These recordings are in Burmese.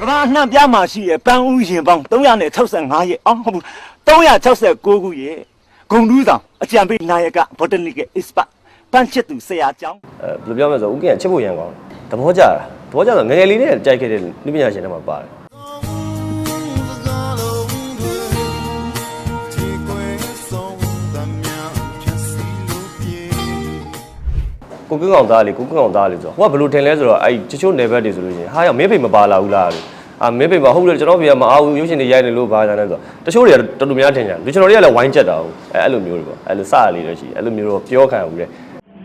ကဘာနှံပြားမှာရှိရဲ့ပန်းဥရင်ပေါင်း365ရဲ့အော်ဟုတ်ဘူး369ခုရဲ့ဂုံတူးဆောင်အကြံပေးနာယကဘော်တနီကအစ်ပတ်ပန်းချစ်သူဆရာကျောင်းအဲဘယ်လိုပြောမလဲဆိုဦးကင်ကချစ်ဖို့ရန်ကောင်းတယ်သဘောကျတာသဘောကျတော့ငယ်ငယ်လေးနဲ့ကြိုက်ခဲ့တဲ့လူပညာရှင်တွေမှာပါတယ် ကိုကင်းကောင်သားလေကိုကင်းကောင်သားလေဆိုတော့ဟိုကဘယ်လိုထင်လဲဆိုတော့အဲ့တချို့နယ်ဘက်တွေဆိုလို့ရှိရင်ဟာရောက်မင်းဖိတ်မပါလာဘူးလားလို့အာမင်းဖိတ်မဟုတ်လို့ကျွန်တော်ပြမအားဘူးရုပ်ရှင်တွေရိုက်နေလို့ဘာညာလဲဆိုတော့တချို့တွေကတော်တော်များထင်ကြတယ်လူကျွန်တော်တွေကလည်းဝိုင်းချက်တာဟုတ်အဲအဲ့လိုမျိုးတွေပေါ့အဲ့လိုစရလေးတော့ရှိတယ်အဲ့လိုမျိုးတော့ပြောခံဘူးတဲ့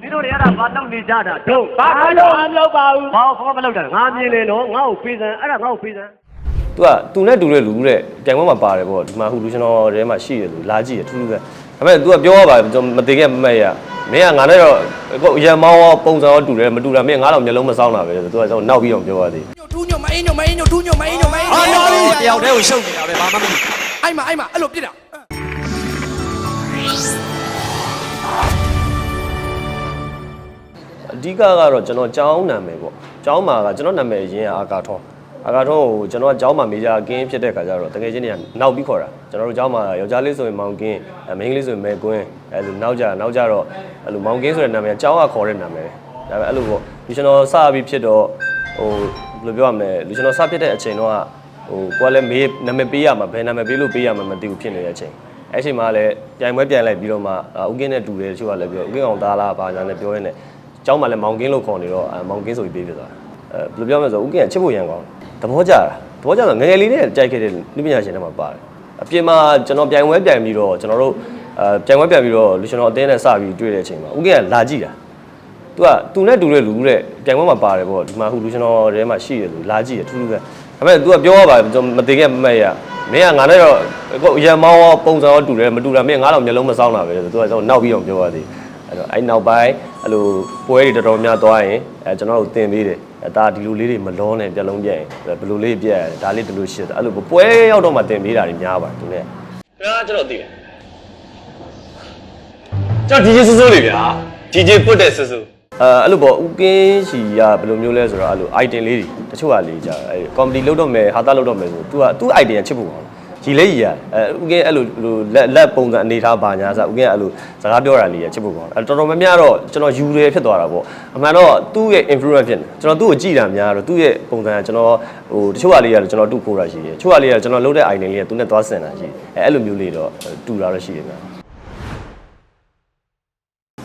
မင်းတို့တွေအဲ့ဒါဘာလုပ်နေကြတာတို့ဘာလို့မလုပ်ပါဘူးဘာဘာမလုပ်တာငါမြင်နေတော့ငါ့ကိုပေးစမ်းအဲ့ဒါငါ့ကိုပေးစမ်းသူကသူနဲ့တူတဲ့လူတဲ့ပြိုင်ပွဲမှာပါတယ်ပေါ့ဒီမှာဟူလူကျွန်တော်ထဲမှာရှိတယ်လူလာကြည့်တယ်ထူးထူးပဲဒါပေမဲ့ तू ကပြောရပါကျွန်တော်မသိခဲ့မမဲ့ရ မင်းကငါနဲ့တော့ကိုရံမောင်းရောပုံစံရောတူတယ်မတူတာမင်းငါတော့မျိုးလုံးမစောင်းတာပဲဆို तू ကကျွန်တော်နောက်ပြီးတော့ပြောရသေးညိုတူးညိုမအင်းညိုမအင်းညိုတူးညိုမအင်းညိုမအင်းဟာနော်တယောက်တည်းကိုရှုပ်နေတာပဲဘာမှမလုပ်အိုက်မအိုက်မအဲ့လိုပြစ်တာအဓိကကတော့ကျွန်တော်ကျောင်းနာမည်ပေါ့ကျောင်းမှာကကျွန်တော်နာမည်အရင်ကအာကာထွန်း အာကာထွန်းကိုကျွန်တော်ကကျောင်းမှာမေဂျာကင်းဖြစ်တဲ့ခါကျတော့တကယ်ချင်းတွေကနောက်ပြီးခေါ်တာကျွန်တော်တို့ကျောင်းမှာယောက်ျားလေးဆိုရင်မောင်ကင်းအဲမိန်းကလေးဆိုရင်မဲကွင်းအဲလိုနောက်ကြနောက်ကြတော့အဲလိုမောင်ကင်းဆိုတဲ့နာမည်ကကျောင်းကခေါ်တဲ့နာမည်ဒါပေမဲ့အဲ့လိုပေါ့ဒီကျွန်တော်စပြီးဖြစ်တော့ဟိုဘယ်လိုပြောရမလဲလူကျွန်တော်စဖြစ်တဲ့အချိန်တော့ဟိုကိုကလည်းမေးနာမည်ပေးရမှာဘယ်နာမည်ပေးလို့ပေးရမှာမသိဘူးဖြစ်နေတဲ့အချိန်အဲ့အချိန်မှာလည်းပြိုင်ပွဲပြိုင်လိုက်ပြီးတော့မှဥကင်းနဲ့တူတယ်တချို့ကလည်းပြောဥကင်းအောင်သားလားဘာညာနဲ့ပြောရင်းနဲ့ကျောင်းမှာလည်းမောင်ကင်းလို့ခေါ်နေတော့အဲမောင်ကင်းဆိုပြီးပေးပြသွားအဲဘယ်လိုပြောမလဲဆိုဦးကင်းကချစ်ဖို့ရန်ကောင်းတယ် သဘောကျတာသဘောကျတော့ငယ်ငယ်လေးနဲ့ကြိုက်ခဲ့တဲ့လူပညာရှင်တွေမှာပါတယ်အပြင်မှာကျွန်တော်ပြိုင်ပွဲပြိုင်ပြီးတော့ကျွန်တော်တို့အဲပြိုင်ပွဲပြိုင်ပြီးတော့လူကျွန်တော်အတင်းနဲ့စပြီးတွေ့တဲ့အချိန်မှာဦးကင်းကလာကြည့်တာသူကသူနဲ့တူတဲ့လူတဲ့ပြိုင်ပွဲမှာပါတယ်ပေါ့ဒီမှာဟူလူကျွန်တော်ထဲမှာရှိတယ်လူလာကြည့်တယ်ထူးထူးပဲဒါပေမဲ့ तू ကပြောရပါကျွန်တော်မသိခဲ့မမဲ့ရမင်းကငါနဲ့တော့ကိုရံမောင်းရောပုံစံရောတူတယ်မတူတာမင်းငါတော့မျိုးလုံးမစောင်းတာပဲဆို तू ကကျွန်တော်နောက်ပြီးတော့ပြောရသေးတယ် အဲ့တော့အဲ့နောက်ပိုင်းအဲ့လိုပွဲတွေတော်တော်များသွားရင်အဲကျွန်တော်တို့သင်ပေးတယ်အဲဒါဒီလိုလေးတွေမလုံးနဲ့ပြက်လုံးပြက်ရင်ဘယ်လိုလေးပြက်ရဒါလေးဒီလိုရှစ်အဲ့လိုပွဲရောက်တော့မှသင်ပေးတာတွေများပါတယ်သူနဲ့ခင်ဗျာကျွန်တော်သိတယ်ကျွန်တော်ဒီဂျေဆူဆူလေးဗျာဒီဂျေပုတ်တဲ့ဆူဆူအဲအဲ့လိုပေါ့ဦးကင်းစီကဘယ်လိုမျိုးလဲဆိုတော့အဲ့လို item လေးတွေတချို့ကလေးကြာအဲ comedy လုပ်တော့မယ်ဟာတာလုပ်တော့မယ်ဆို तू က तू item ချစ်ဖို့ ကောင်းကြီးလေးကြီးရအဲဦးကင်းအဲ့လိုလိုလက်လက်ပုံစံအနေထားပါညာစဦးကင်းအဲ့လိုစကားပြောတာလေးရချစ်ဖို့ကောင်းအဲတော်တော်များများတော့ကျွန်တော်ယူတယ်ဖြစ်သွားတာပေါ့အမှန်တော့သူ့ရဲ့ influence ဖြစ်နေကျွန်တော်သူ့ကိုကြည့်တာများတော့သူ့ရဲ့ပုံစံကကျွန်တော်ဟိုတချို့ကလေးရတယ်ကျွန်တော်တူခိုးတာရှိတယ်တချို့ကလေးကကျွန်တော်လုပ်တဲ့ item လေးကသူနဲ့သွားဆင်တာရှိတယ်အဲအဲ့လိုမျိုးလေးတော့တူတာတော့ရှိတယ်များ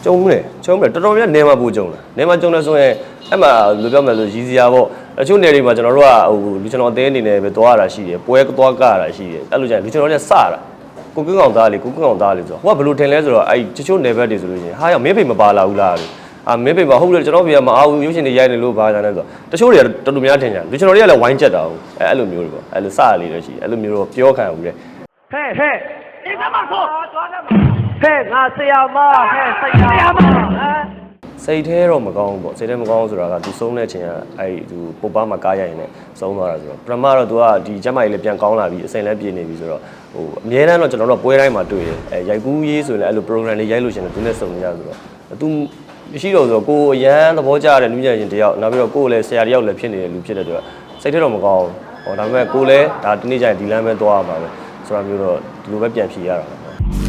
ကျုံတယ်ကျုံတယ်တော်တော်များနေမှာပူကျုံတယ်နေမှာကျုံတယ်ဆိုရင်အဲ့မှာဘယ်လိုပြောမလဲဆိုရည်စရာပေါ့အချို့နေတွေမှာကျွန်တော်တို့ကဟိုလူကျွန်တော်အသေးအနေနဲ့ပဲသွားရတာရှိတယ်ပွဲသွားကရတာရှိတယ်အဲ့လိုကြရင်လူကျွန်တော်တွေကစတာကိုကင်းကောင်သားလေကိုကင်းကောင်သားလေဆိုတော့ဟိုကဘယ်လိုထင်လဲဆိုတော့အဲ့တချို့နေဘက်တွေဆိုလို့ရှိရင်ဟာရောက်မင်းဖိတ်မပါလာဘူးလားလို့အာမင်းဖိတ်မဟုတ်လို့ကျွန်တော်ပြမအားဘူးရုပ်ရှင်တွေရိုက်နေလို့ဘာညာလဲဆိုတော့တချို့တွေကတော်တော်များထင်ကြတယ်လူကျွန်တော်တွေကလည်းဝိုင်းချက်တာဟုတ်အဲ့အဲ့လိုမျိုးတွေပေါ့အဲ့လိုစရလေးတော့ရှိတယ်အဲ့လိုမျိုးတော့ပြောခံဘူးတဲ့ဟဲ့ဟဲ့ဒီကမှာဆိုသွားတယ် ဟဲ့ငါဆရာမဟဲ့ဆရာမဟမ် စိတ်แท้တော့မကောင်းဘူးပေါ့စိတ်แท้မကောင်းဘူးဆိုတာကသူဆုံးတဲ့အချိန်ကအဲ့သူပုပ္ပားမှာကားရိုက်ရင်လည်းဆုံးသွားတာဆိုတော့ပထမတော့သူကဒီကျမကြီးလည်းပြန်ကောင်းလာပြီအစိမ်လည်းပြည့်နေပြီဆိုတော့ဟိုအများတန်းတော့ကျွန်တော်တို့ပွဲတိုင်းမှာတွေ့တယ်အဲရိုက်ကူးရေးဆိုရင်လည်းအဲ့လို program တွေရိုက်လို့ရှိရင်သူနဲ့စုံနေရဆိုတော့သူမရှိတော့ဆိုတော့ကိုအရန်သဘောကျတဲ့လူညံရင်တယောက်နောက်ပြီးတော့ကိုလည်းဆရာတယောက်လည်းဖြစ်နေတဲ့လူဖြစ်တဲ့အတွက်စိတ်ထဲတော့မကောင်းဘူးဟောဒါပေမဲ့ကိုလည်းဒါဒီနေ့ကျရင်ဒီလမ်းပဲသွားရမှာပဲဆိုတော့မျိုးတော့ဒီလိုပဲပြန်ဖြေရတာပါ